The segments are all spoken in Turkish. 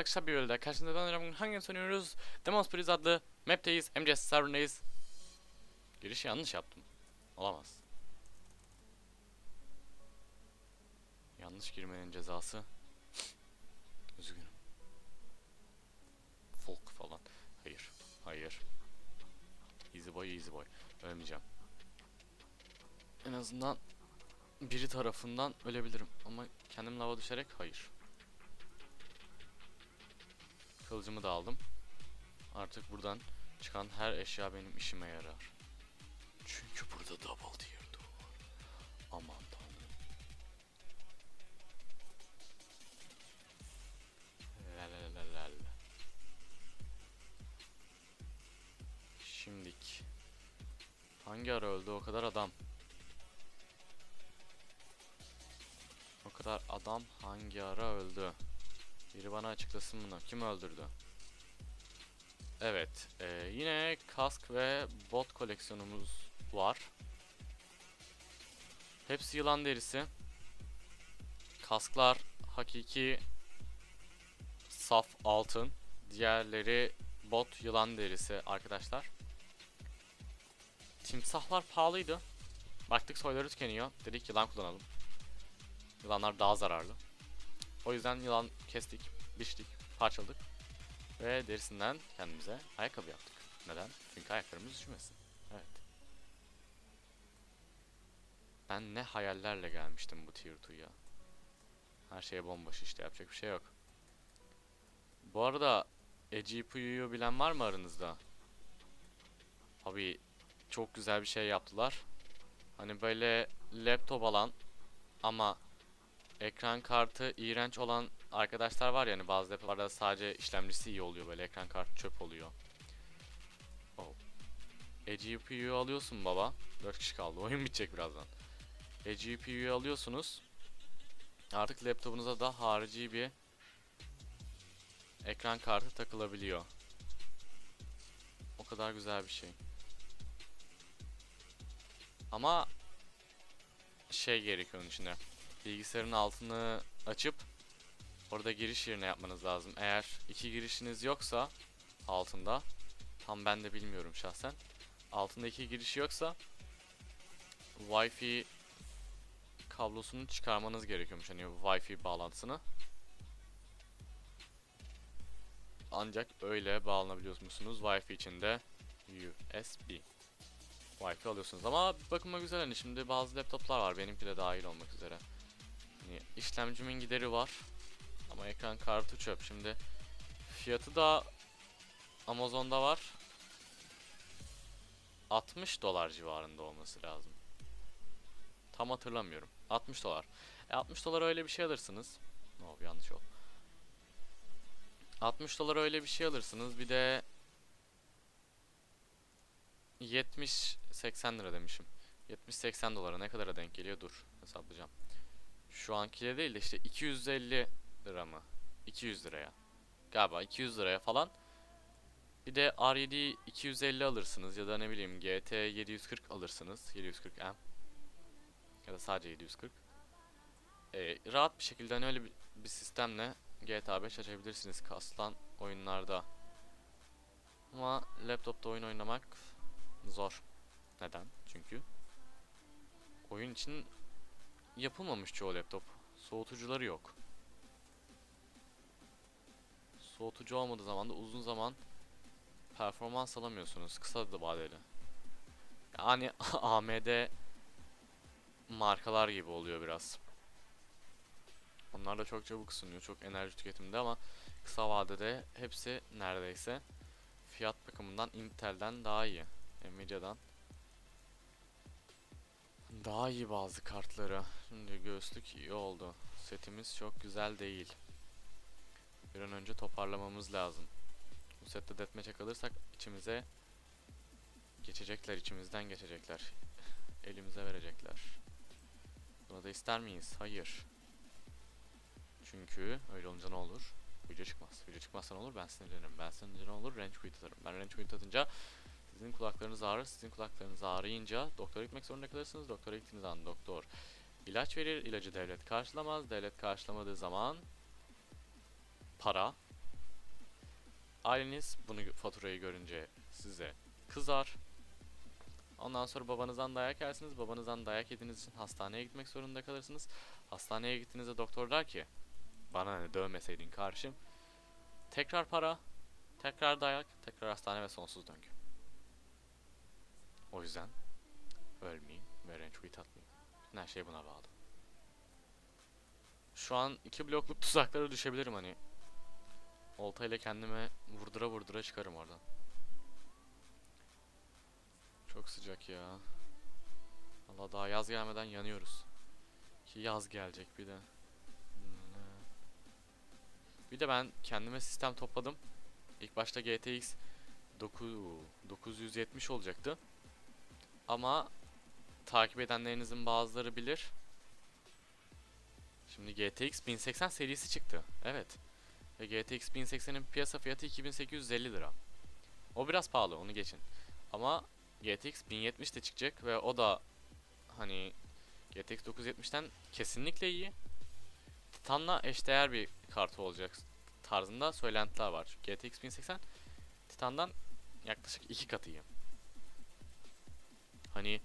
arkadaşlar bir bölümde karşınızda ben. Bugün hangi oynuyoruz? Demons Prize adlı map'teyiz. MCS server'ındayız. Girişi yanlış yaptım. Olamaz. Yanlış girmenin cezası. Üzgünüm. Folk falan. Hayır. Hayır. Easy boy, easy boy. Ölmeyeceğim. En azından biri tarafından ölebilirim. Ama kendim lava düşerek hayır. Kılıcımı da aldım. Artık buradan çıkan her eşya benim işime yarar. Çünkü burada double tier var. Aman tanrım. La la la la la. Şimdik. Hangi ara öldü o kadar adam? O kadar adam hangi ara öldü? Biri bana açıklasın bunu. Kim öldürdü? Evet. eee, yine kask ve bot koleksiyonumuz var. Hepsi yılan derisi. Kasklar hakiki saf altın. Diğerleri bot yılan derisi arkadaşlar. Timsahlar pahalıydı. Baktık soyları tükeniyor. Dedik yılan kullanalım. Yılanlar daha zararlı. O yüzden yılan kestik, biçtik, parçaladık ve derisinden kendimize ayakkabı yaptık. Neden? Çünkü ayaklarımız üşümesin. Evet. Ben ne hayallerle gelmiştim bu tier 2'ya. Her şeye bomboş işte yapacak bir şey yok. Bu arada EGPU'yu bilen var mı aranızda? Abi çok güzel bir şey yaptılar. Hani böyle laptop alan ama ekran kartı iğrenç olan arkadaşlar var yani bazı depolarda sadece işlemcisi iyi oluyor böyle ekran kartı çöp oluyor. Oh. E GPU'yu alıyorsun baba. 4 kişi kaldı. Oyun bitecek birazdan. E GPU'yu alıyorsunuz. Artık laptopunuza da harici bir ekran kartı takılabiliyor. O kadar güzel bir şey. Ama şey gerekiyor onun içinde bilgisayarın altını açıp orada giriş yerine yapmanız lazım. Eğer iki girişiniz yoksa altında tam ben de bilmiyorum şahsen. Altında iki giriş yoksa Wi-Fi kablosunu çıkarmanız gerekiyormuş hani Wi-Fi bağlantısını. Ancak öyle bağlanabiliyormuşsunuz. Wi-Fi içinde USB. Wi-Fi alıyorsunuz ama bakıma güzel hani şimdi bazı laptoplar var benimki de dahil olmak üzere. Hani işlemcimin gideri var. Ama ekran kartı çöp. Şimdi fiyatı da Amazon'da var. 60 dolar civarında olması lazım. Tam hatırlamıyorum. 60 dolar. E 60 dolar öyle bir şey alırsınız. No, bir yanlış oldu. 60 dolar öyle bir şey alırsınız. Bir de 70-80 lira demişim. 70-80 dolara ne kadara denk geliyor? Dur hesaplayacağım. Şu ankiyle değil de işte 250 lira mı? 200 liraya. Galiba 200 liraya falan. Bir de R7 250 alırsınız ya da ne bileyim GT 740 alırsınız. 740M. Ya da sadece 740. Ee, rahat bir şekilde hani öyle bir, bir sistemle GTA 5 açabilirsiniz kaslan oyunlarda. Ama laptopta oyun oynamak zor. Neden? Çünkü oyun için yapılmamış çoğu laptop. Soğutucuları yok. Soğutucu olmadığı zaman da uzun zaman performans alamıyorsunuz kısa da vadeli. Yani AMD markalar gibi oluyor biraz. Onlar da çok çabuk ısınıyor, çok enerji tüketiminde ama kısa vadede hepsi neredeyse fiyat bakımından Intel'den daha iyi. Nvidia'dan daha iyi bazı kartları. Şimdi göğüslük iyi oldu. Setimiz çok güzel değil. Bir an önce toparlamamız lazım. Bu sette deathmatch'e kalırsak içimize geçecekler, içimizden geçecekler. Elimize verecekler. Bunu da ister miyiz? Hayır. Çünkü öyle olunca ne olur? Video çıkmaz. Video çıkmazsa ne olur? Ben sinirlenirim. Ben sinirlenirim olur? Range quit atarım. Ben range quit atınca sizin kulaklarınız ağrır. Sizin kulaklarınız ağrıyınca doktora gitmek zorunda kalırsınız. Doktora gittiğiniz an doktor ilaç verir. ilacı devlet karşılamaz. Devlet karşılamadığı zaman para aileniz bunu faturayı görünce size kızar. Ondan sonra babanızdan dayak yersiniz. Babanızdan dayak yediğiniz için hastaneye gitmek zorunda kalırsınız. Hastaneye gittiğinizde doktor der ki bana ne dövmeseydin karşım. Tekrar para, tekrar dayak, tekrar hastane ve sonsuz döngü. O yüzden ölmeyin ve rençuit atmayın. Her şey buna bağlı. Şu an iki blokluk tuzaklara düşebilirim hani. Oltayla kendime vurdura vurdura çıkarım oradan. Çok sıcak ya. Allah daha yaz gelmeden yanıyoruz. Ki yaz gelecek bir de. Bir de ben kendime sistem topladım. İlk başta GTX 9 970 olacaktı. Ama takip edenlerinizin bazıları bilir. Şimdi GTX 1080 serisi çıktı. Evet. Ve GTX 1080'in piyasa fiyatı 2850 lira. O biraz pahalı onu geçin. Ama GTX 1070 de çıkacak ve o da hani GTX 970'ten kesinlikle iyi. Titan'la eşdeğer bir kartı olacak tarzında söylentiler var. GTX 1080 Titan'dan yaklaşık iki katı iyi. Hani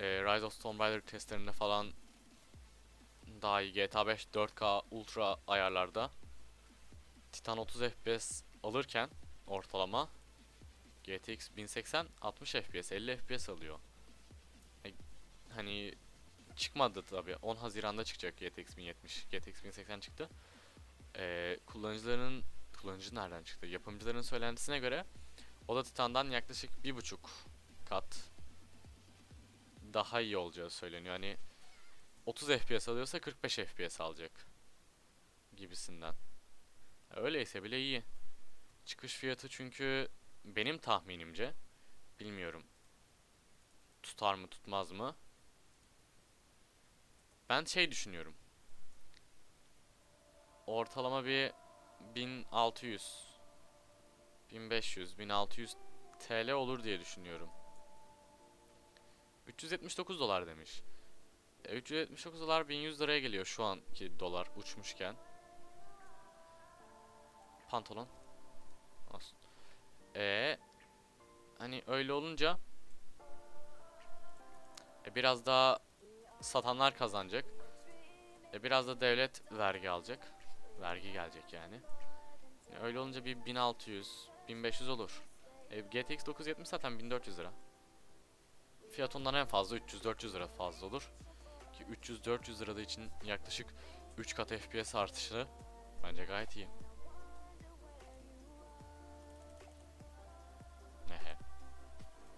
e, Rise of Tomb Raider testlerinde falan daha iyi GTA 5 4K Ultra ayarlarda Titan 30 FPS alırken ortalama GTX 1080 60 FPS 50 FPS alıyor. E, hani çıkmadı tabi 10 Haziran'da çıkacak GTX 1070 GTX 1080 çıktı. E, kullanıcıların kullanıcı nereden çıktı? Yapımcıların söylentisine göre o da Titan'dan yaklaşık bir buçuk kat daha iyi olacağı söyleniyor. Hani 30 FPS alıyorsa 45 FPS alacak gibisinden. Öyleyse bile iyi. Çıkış fiyatı çünkü benim tahminimce bilmiyorum. Tutar mı tutmaz mı? Ben şey düşünüyorum. Ortalama bir 1600 1500 1600 TL olur diye düşünüyorum. 379 dolar demiş. E, 379 dolar 1100 liraya geliyor şu anki dolar uçmuşken. Pantolon. Olsun. E hani öyle olunca e, biraz daha satanlar kazanacak. E, biraz da devlet vergi alacak. Vergi gelecek yani. E, öyle olunca bir 1600 1500 olur. E, GTX 970 zaten 1400 lira. Fiyat ondan en fazla 300-400 lira fazla olur. Ki 300-400 lirada için yaklaşık 3 kat FPS artışı bence gayet iyi. Nehe.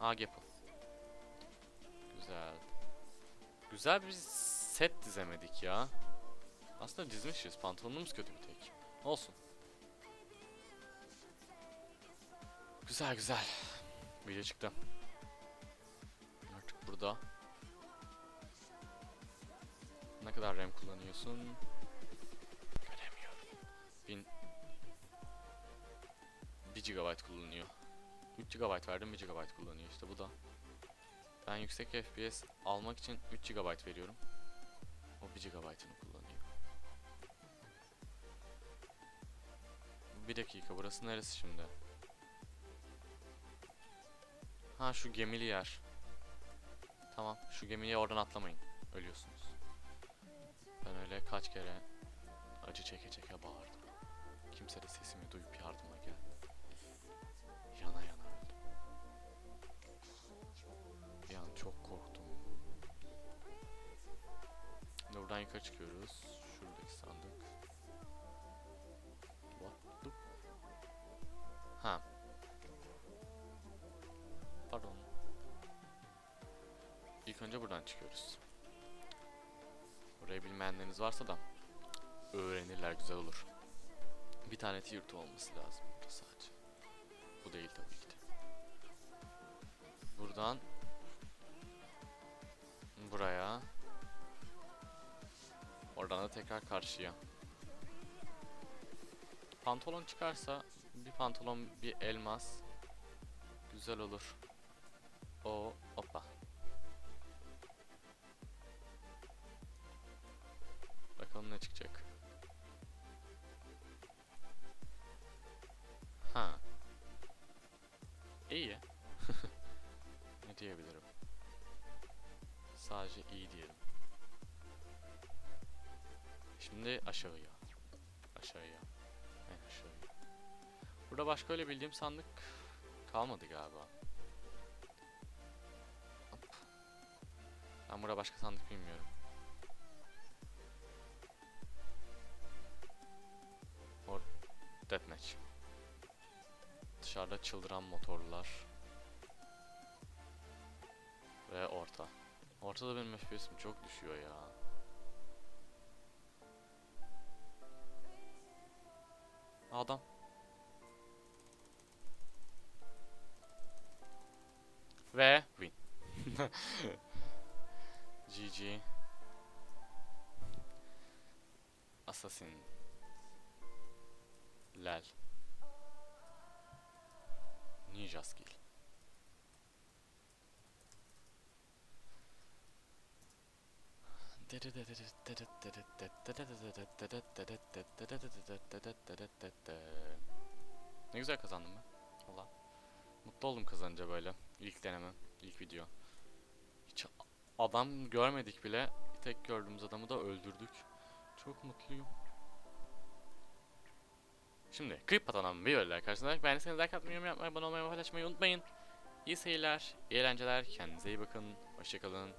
Aa Gapple. Güzel. Güzel bir set dizemedik ya. Aslında dizmişiz. Pantolonumuz kötü bir tek. Olsun. Güzel güzel. Video çıktı. Burada. Ne kadar RAM kullanıyorsun? Göremiyorum. 1000 1 GB kullanıyor. 3 GB verdim 1 GB kullanıyor işte bu da. Ben yüksek FPS almak için 3 GB veriyorum. O 1 GB'ını kullanıyor. Bir dakika burası neresi şimdi? Ha şu gemili yer. Tamam şu gemiye oradan atlamayın. Ölüyorsunuz. Ben öyle kaç kere acı çeke çeke bağırdım. Kimse de sesimi duyup yardıma gelmedi. Önce buradan çıkıyoruz. Orayı bilmeyenleriniz varsa da öğrenirler güzel olur. Bir tane 2 olması lazım burada sadece. Bu değil tabii ki de. Buradan buraya oradan da tekrar karşıya. Pantolon çıkarsa bir pantolon bir elmas güzel olur. O hoppa. Bakalım ne çıkacak. Ha. İyi. ne diyebilirim? Sadece iyi diyelim. Şimdi aşağıya. Aşağıya. En aşağıya. Burada başka öyle bildiğim sandık kalmadı galiba. Ben burada başka sandık bilmiyorum. Deathmatch. Dışarıda çıldıran motorlar. Ve orta. Ortada benim FPS'im çok düşüyor ya. Adam. Ve win. GG. Assassin. Lel. Ninja skill. Ne güzel kazandım ben. Valla. Mutlu oldum kazanınca böyle. İlk denemem, ilk video. Hiç adam görmedik bile. Tek gördüğümüz adamı da öldürdük. Çok mutluyum. Şimdi Creep Atan'ın videolarıyla karşınızda. Beğendiyseniz like atmayı, yapmayı, abone olmayı paylaşmayı unutmayın. İyi seyirler, iyi eğlenceler. Kendinize iyi bakın. Hoşçakalın.